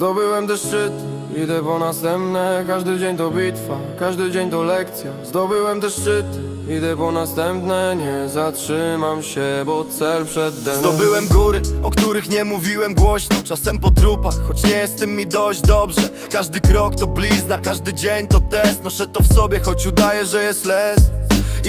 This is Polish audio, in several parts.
Zdobyłem te szczyty, idę po następne. Każdy dzień to bitwa, każdy dzień to lekcja. Zdobyłem te szczyty, idę po następne. Nie zatrzymam się, bo cel przede mną Zdobyłem góry, o których nie mówiłem głośno. Czasem po trupach, choć nie jest tym mi dość dobrze. Każdy krok to blizna, każdy dzień to test. Noszę to w sobie, choć udaję, że jest les.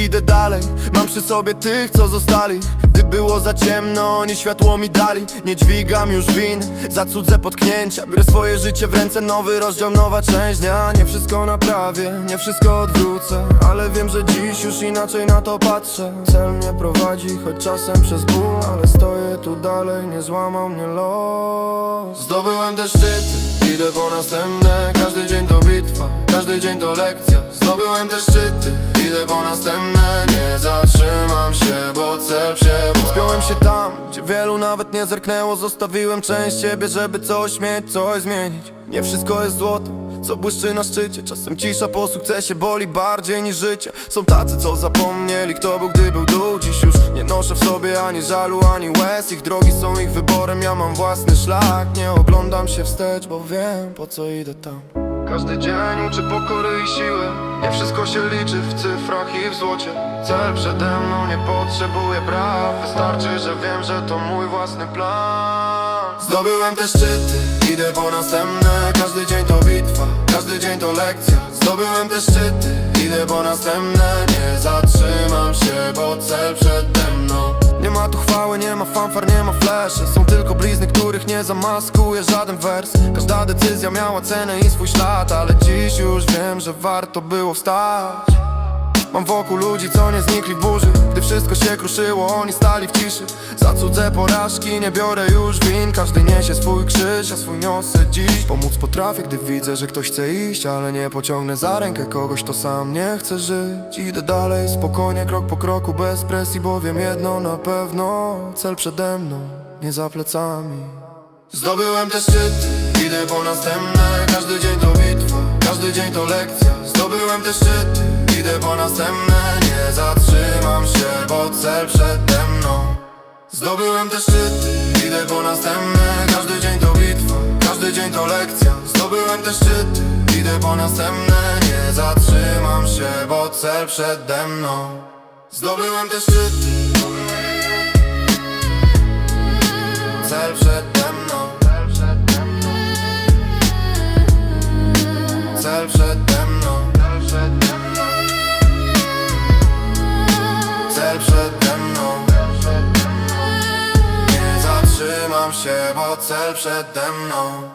Idę dalej, mam przy sobie tych, co zostali Gdy było za ciemno, oni światło mi dali. Nie dźwigam już win, za cudze potknięcia. Biorę swoje życie w ręce, nowy rozdział, nowa część dnia. Nie wszystko naprawię, nie wszystko odwrócę. Ale wiem, że dziś już inaczej na to patrzę. Cel mnie prowadzi, choć czasem przez ból Ale stoję tu dalej, nie złamał mnie los. Zdobyłem te szczyty, idę po następne. Każdy dzień to bitwa, każdy dzień to lekcja. Zdobyłem te szczyty, idę po następne. Nie cel się tam, gdzie wielu nawet nie zerknęło. Zostawiłem część siebie, żeby coś mieć, coś zmienić. Nie wszystko jest złoto, co błyszczy na szczycie. Czasem cisza po sukcesie boli bardziej niż życie. Są tacy, co zapomnieli, kto był, gdy był dół Dziś już nie noszę w sobie ani żalu, ani łez. Ich drogi są ich wyborem, ja mam własny szlak. Nie oglądam się wstecz, bo wiem, po co idę tam każdy dzień uczy pokory i siły. Nie wszystko się liczy w cyfrach i w złocie. Cel przede mną nie potrzebuje praw. Wystarczy, że wiem, że to mój własny plan. Zdobyłem te szczyty, idę po następne. Każdy dzień to bitwa, każdy dzień to lekcja. Zdobyłem te szczyty, idę po następne. Nie zatrzymam się, bo cel przede mną ma tu chwały, nie ma fanfar, nie ma fleszy. Są tylko blizny, których nie zamaskuje żaden wers. Każda decyzja miała cenę i swój ślad Ale dziś już wiem, że warto było wstać Mam wokół ludzi, co nie znikli w burzy. Gdy wszystko się kruszyło, oni stali w ciszy. Za cudze porażki nie biorę już win. Każdy niesie swój krzyż, a swój niosę dziś. Pomóc potrafię, gdy widzę, że ktoś chce iść Ale nie pociągnę za rękę kogoś, to sam nie chce żyć. Idę dalej, spokojnie, krok po kroku, bez presji Bo wiem jedno na pewno, cel przede mną, nie za plecami. Zdobyłem te szczyty, idę po następne. Każdy dzień to bitwa, każdy dzień to lekcja. Zdobyłem te szczyty, idę po następne Nie zatrzymam się, bo cel przede mną. Zdobyłem te szczyty, idę po następne. Każdy dzień to bitwa, każdy dzień to lekcja. Zdobyłem te szczyty, idę po następne. Nie zatrzymam się, bo cel przede mną. Zdobyłem te szczyty się, bo cel przede mną